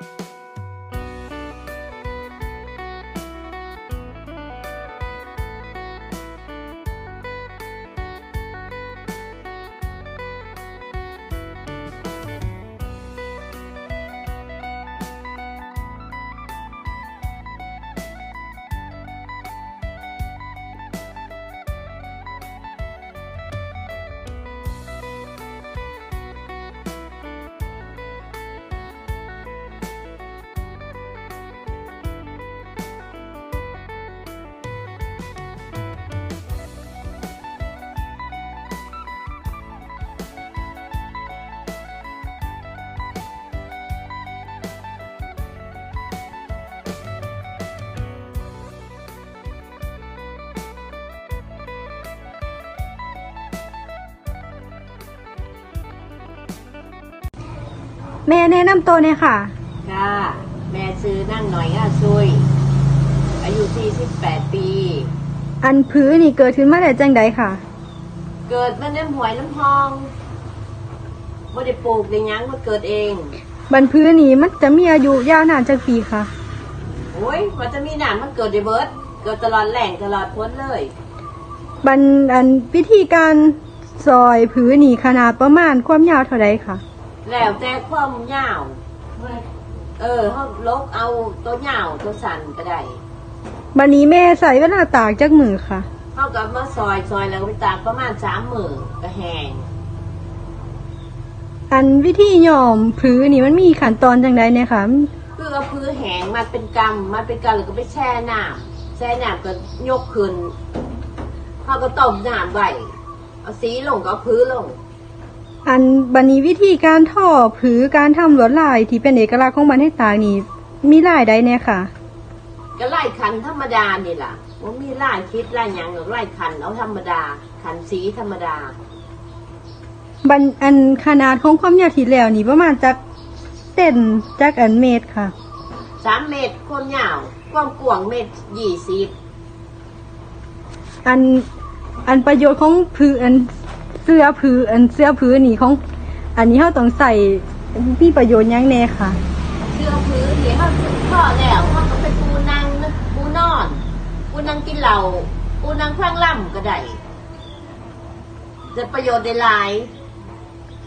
あ! แม่แนะนำตัวเนี่ยค่ะ ค่ะ แม่ซื้อนั่งหน่อยง่าซุย อายุ 48 ปี อันพื้นนี่เกิดขึ้นมาได้จังใดค่ะ เกิดมาน้ำหวยน้ำพองไม่ได้ปลูกในยังมาเกิดเอง บันพื้นนี่มันจะมีอายุยาวนานจักปีค่ะ โอ้ยมันจะมีหนานมันเกิดในเบิร์ดเกิดตลอดแหล่งตลอดพ้นเลย บันอันวิธีการซอยพื้นนี่ขนาดประมาณความยาวเท่าใดค่ะ แล้วแต่ความยาว เออเขาลกเอาตัวยาวตัวสั้นก็ได้บันนี้แม่ใส่เวลาตากจักมือค่ะเขาก็มาซอยซอยแล้วก็ไปตากประมาณสามหมื่นก็แห้งอันวิธีย้อมพื้นนี่มันมีขั้นตอนจังใดเนี่ยค่ะคือเอาพื้นแห้งมันเป็นกำมันเป็นกำแล้วก็ไปแช่น้ำแช่น้ำก็ยกขึ้นเขาก็ต้มน้ำไว้เอาสีลงก็เอาพื้นลง อันบันนี้วิธีการท่อผือการทำลวดลายที่เป็นเอกลักษณ์ของบันให้ตากนี่มีลายใดเนี่ยค่ะ ก็ไล่คันธรรมดานี่ล่ะว่ามีไล่คิดไล่หยังหรอกไล่คันเอาธรรมดา คันสีธรรมดา บันอันขนาดของความยาวที่แล้วนี่ประมาณจักเส้นจักอันเมตรค่ะสามเมตรความยาวความกว้างเมตรยี่สิบอันอันประโยชน์ของผืออันเสื้อผืออันเสื้อผือนี่ของ อันนี้เขาต้องใส่มีประโยชน์หยังแน่ค่ะ เสื้อพื้นนี่เขาพ่อแล้วเขาก็ไปปูนังปูนอน ปูนังกินเหล้าปูนังคว้างล่ำก็ได้จะประโยชน์ได้หลาย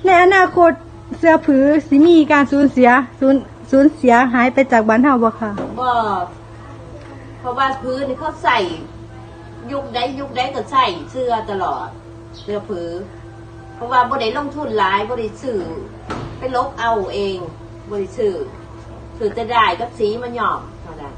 ในอนาคตเสื้อผือสิมีการสูญเสียสูญสูญเสียหายไปจากบ้านเฮาบ่ค่ะบ่เพราะว่าพื้นนี่เขาใส่ยุคใดยุคใดก็ใส่เสื้อตลอด เรือผือ เพราะว่าบริษัทลงทุนหลายบ่ได้ซื้อไปลบเอาเองบ่ได้ซื้อซื้อจะได้กับสีมันหยอมเท่านั้น